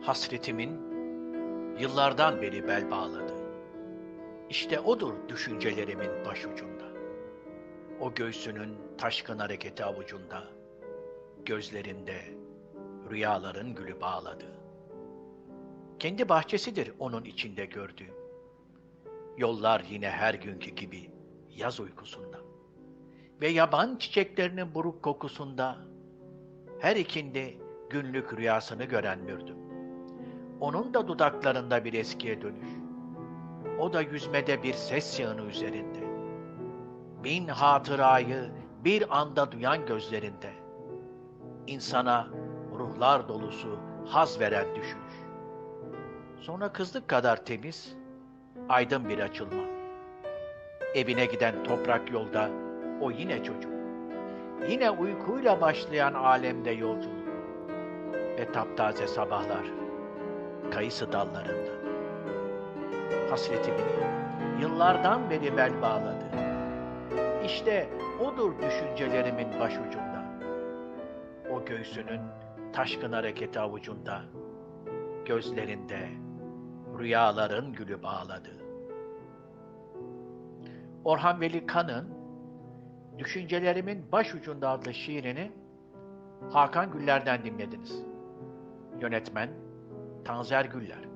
Hasretimin yıllardan beri bel bağladı. İşte odur düşüncelerimin başucunda. O göğsünün taşkın hareketi avucunda, gözlerinde rüyaların gülü bağladı. Kendi bahçesidir onun içinde gördüğüm. Yollar yine her günkü gibi yaz uykusunda. Ve yaban çiçeklerinin buruk kokusunda her ikindi günlük rüyasını gören mürdüm. Onun da dudaklarında bir eskiye dönüş. O da yüzmede bir ses yağını üzerinde. Bin hatırayı bir anda duyan gözlerinde. İnsana ruhlar dolusu haz veren düşüş. Sonra kızlık kadar temiz, aydın bir açılma. Evine giden toprak yolda o yine çocuk. Yine uykuyla başlayan alemde yolculuk. Ve taptaze sabahlar kayısı dallarında. Hasretimin yıllardan beri bel bağladı. İşte odur düşüncelerimin başucunda. O göğsünün taşkın hareketi avucunda, gözlerinde rüyaların gülü bağladı. Orhan Veli Kan'ın Düşüncelerimin Başucunda adlı şiirini Hakan Güller'den dinlediniz. Yönetmen Tanzer Güller.